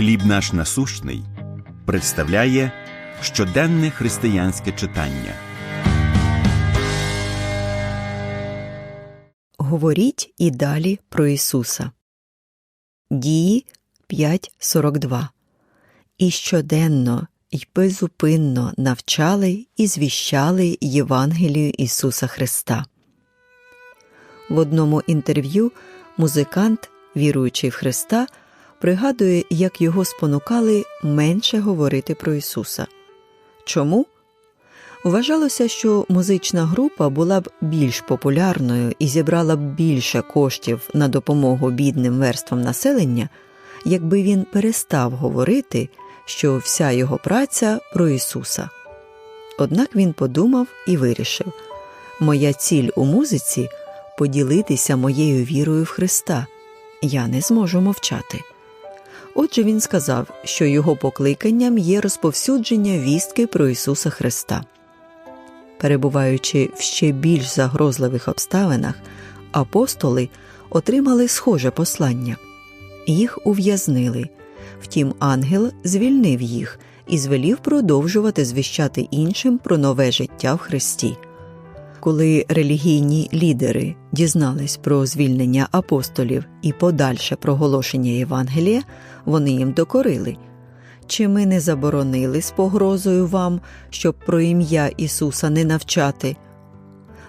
Хліб наш насущний представляє щоденне християнське читання. Говоріть і далі про Ісуса. Дії 5.42 І щоденно й безупинно навчали і звіщали Євангелію Ісуса Христа. В одному інтерв'ю музикант, віруючий в Христа, пригадує, як його спонукали менше говорити про Ісуса. Чому? Вважалося, що музична група була б більш популярною і зібрала б більше коштів на допомогу бідним верствам населення, якби він перестав говорити, що вся його праця про Ісуса. Однак він подумав і вирішив моя ціль у музиці поділитися моєю вірою в Христа. Я не зможу мовчати. Отже, він сказав, що його покликанням є розповсюдження вістки про Ісуса Христа. Перебуваючи в ще більш загрозливих обставинах, апостоли отримали схоже послання. Їх ув'язнили. Втім, ангел звільнив їх і звелів продовжувати звіщати іншим про нове життя в Христі. Коли релігійні лідери дізнались про звільнення апостолів і подальше проголошення Євангелія, вони їм докорили. Чи ми не заборонили з погрозою вам, щоб про ім'я Ісуса не навчати?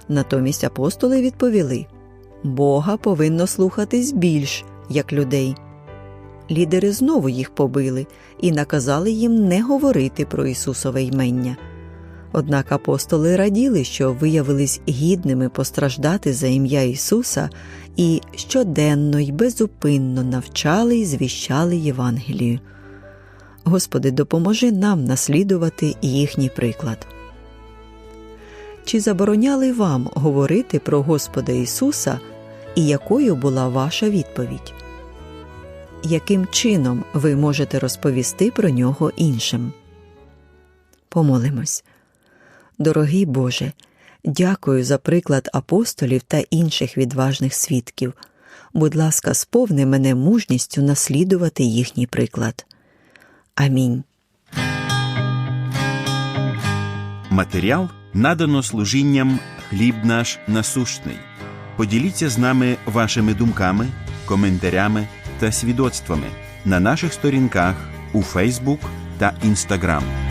Натомість апостоли відповіли Бога повинно слухатись більш, як людей. Лідери знову їх побили і наказали їм не говорити про Ісусове ймення. Однак апостоли раділи, що виявились гідними постраждати за ім'я Ісуса і щоденно й безупинно навчали і звіщали Євангелію. Господи, допоможи нам наслідувати їхній приклад. Чи забороняли вам говорити про Господа Ісуса, і якою була ваша відповідь? Яким чином ви можете розповісти про нього іншим? Помолимось. Дорогий Боже, дякую за приклад апостолів та інших відважних свідків. Будь ласка, сповни мене мужністю наслідувати їхній приклад. Амінь. Матеріал надано служінням Хліб наш насущний. Поділіться з нами вашими думками, коментарями та свідоцтвами на наших сторінках у Фейсбук та Інстаграм.